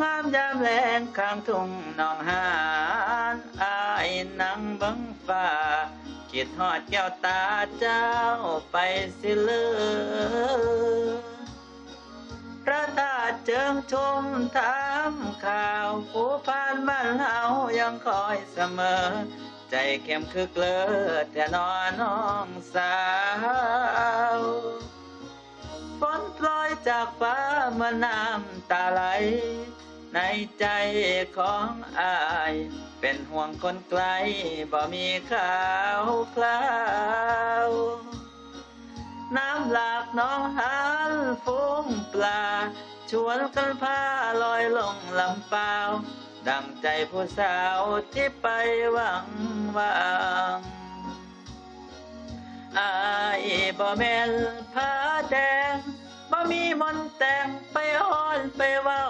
งามยามแลงข้างทุ่งนองหานอายนังเบังฟ้าคิดฮอดแก้วตาเจ้าไปสิเลือพระธาตุเจิงชมถามข่าวผู้ผ่านบ้านเฮายังคอยเสมอ ใจเข้มคือเกลือแต่นอนน้องสาว ฝนปล่อยจากฟ้าเมื่อน้ำตาไหล ในใจของอาย เป็นห่วงคนไกลบ่มีข่าวคราว น้ำหลากน้องหานฟุ้งปลา ชวนกันพาลอยลงลำเปล่า ดังใจผู้สาวที่ไปหวังวางอายบ่แม่นผ้าแดง มีมนแต่งไปอ้อนไปเว้า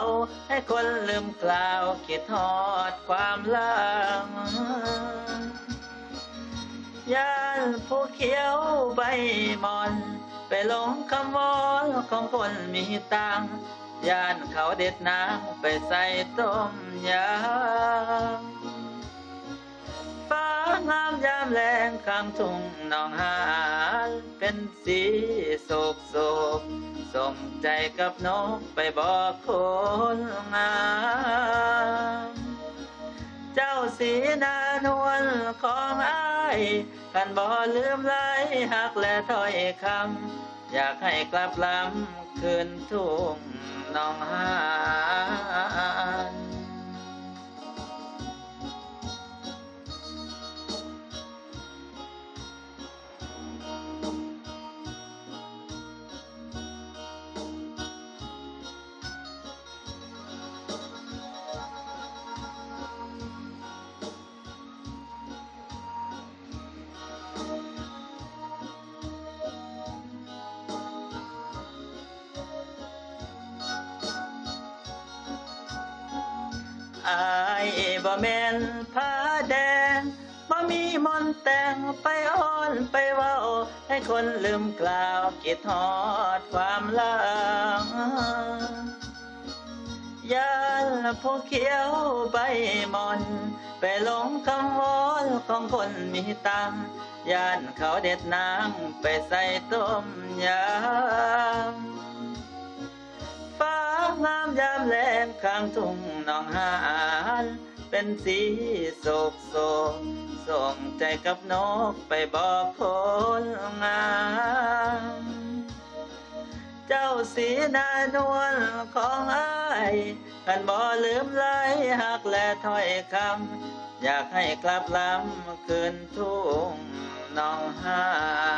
ให้คนลืมกล่าวคิดทอดความลังย่านผู้เขียวใบมอน ไปหลงคำวอนของคนมีตังย่านเขาเด็ดน้ำไปใส่ต้มยำ แรงข้างทุ่งหนองหานเป็นสีโศกโศกสมใจกับนกไปบอกคนงามเจ้าสีนานวลของอายกันบ่ลืมไหลหักและถ้อยคำอยากให้กลับลำคืนทุ่งน้องหาน บ่แม่นผ้าแดงบ่มีมนต์แต่งไปอ้อนไปเว้า ให้คนลืมกล่าวคิดฮอดความหลังยานผู้เขียวใบมอนไปหลงคำวอนของคนมีตังยานเขาเด็ดน้ำไปใส่ต้มยำฟ้า งามยามแลงข้างทุ่งหนองหานเป็นสีโศกโศกส่งใจกับนกไปบอกคนงามเจ้าสีนานวลของอายกันบ่ลืมไหลหักและถ้อยคำอยากให้กลับลำคืนทุ่งหนองหาน